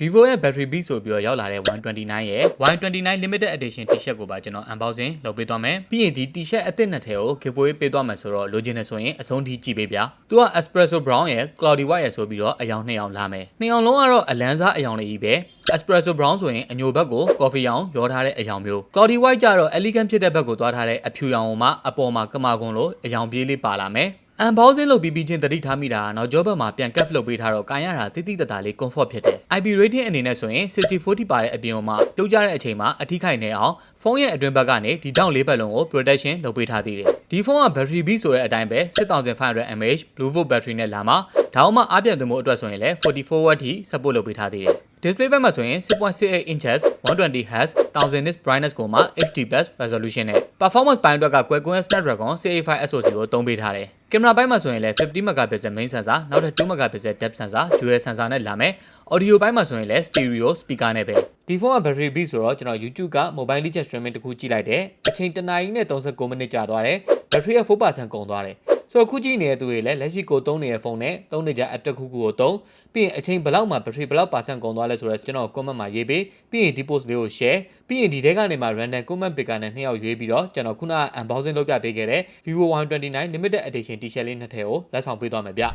Vivo ရဲ့ battery beat ဆိုပြီးတော့ရောက်လာတဲ့129ရဲ့ Y29 limited edition t-shirt ကိုပါကျွန်တော် unboxing လုပ်ပေးသွားမယ်ပြီးရင်ဒီ t-shirt အသစ်နှစ်ထည်ကို giveaway ပေးသွားမယ်ဆိုတော့လိုချင်နေဆိုရင်အဆုံးထိကြည့်ပေးဗျာသူက espresso brown ရဲ့ cloudy white ရဲ့ဆိုပြီးတော့အယောင်နှစ်ယောင်လာမယ်နှစ်ယောင်လုံးကတော့အလန်းစားအယောင်လေးကြီးပဲ espresso brown ဆိုရင်အညိုဘက်ကို coffee ရောင်ရောထားတဲ့အယောင်မျိုး cloudy white ကျတော့ elegant ဖြစ်တဲ့ဘက်ကိုသွားထားတဲ့အဖြူရောင်ကိုမှအပေါ်မှာကမာကွန်လိုအယောင်ပြေးလေးပါလာမယ် unboxing လုပ်ပြီးပြီးချင်းတတိထားမိတာကနောက်ကျောဘက်မှာပြန် cap လုပ်ပေးထားတော့ကန်ရတာတိတိတတ်တာလေး comfort ဖြစ်တယ် IP rating အနေနဲ့ဆိုရင်6040ပါတဲ့အပြင်မှာပြုတ်ကြတဲ့အချိန်မှာအထိခိုက်နေအောင်ဖုန်းရဲ့အတွင်းဘက်ကနေဒီတောင့်လေးဘက်လုံးကို protection လုပ်ပေးထားသေးတယ်ဒီဖုန်းက battery B ဆိုတဲ့အတိုင်းပဲ6500 mAh blue volt battery နဲ့လာမှာဒါအောင်မှအားပြန်သွင်းမှုအတွက်ဆိုရင်လည်း44 watt ထိ support လုပ်ပေးထားသေးတယ် display ဘက်မှာဆိုရင်6.68 inches 120 Hz 1000 nits brightness ကိုမှ HD+ resolution နဲ့ performance ပိုင်းအတွက်က Qualcomm Snapdragon 685 SoC ကိုသုံးပေးထားတယ်ကင်မရာပိုင်းမှာဆိုရင်လည်း50 megapixel main sensor နောက်ထပ်2 megapixel depth sensor dual sensor နဲ့လာမယ် audio ဘိုင်းမှာဆိုရင်လည်း stereo speaker နဲ့ပဲဒီဖုန်းက battery beat ဆိုတော့ကျွန်တော် YouTube က mobile legend streaming တစ်ခုကြည့်လိုက်တယ်အချိန်1နာရီနဲ့39မိနစ်ကြာသွားတယ် battery ရဲ့4%ကုန်သွားတယ် ဆိုတော့ခုကြည့်နေတဲ့သူတွေလည်းလက်ရှိကိုသုံးနေတဲ့ဖုန်းနဲ့သုံးနေကြ app တစ်ခုခုကိုသုံးပြီးရင်အချိန်ဘယ်လောက်မှ battery ဘယ်လောက် percent ကုန်သွားလဲဆိုတော့ကျွန်တော် comment မှာရေးပေးပြီးရင်ဒီ post လေးကို share ပြီးရင်ဒီထဲကနေမှ random comment picker နဲ့နှစ်ယောက်ရွေးပြီးတော့ကျွန်တော်ခုနက unboxing လုပ်ပြပေးခဲ့တဲ့ Vivo Y29 limited edition t-shirt လေးနှစ်ထည်ကိုလက်ဆောင်ပေးသွားမယ်ဗျ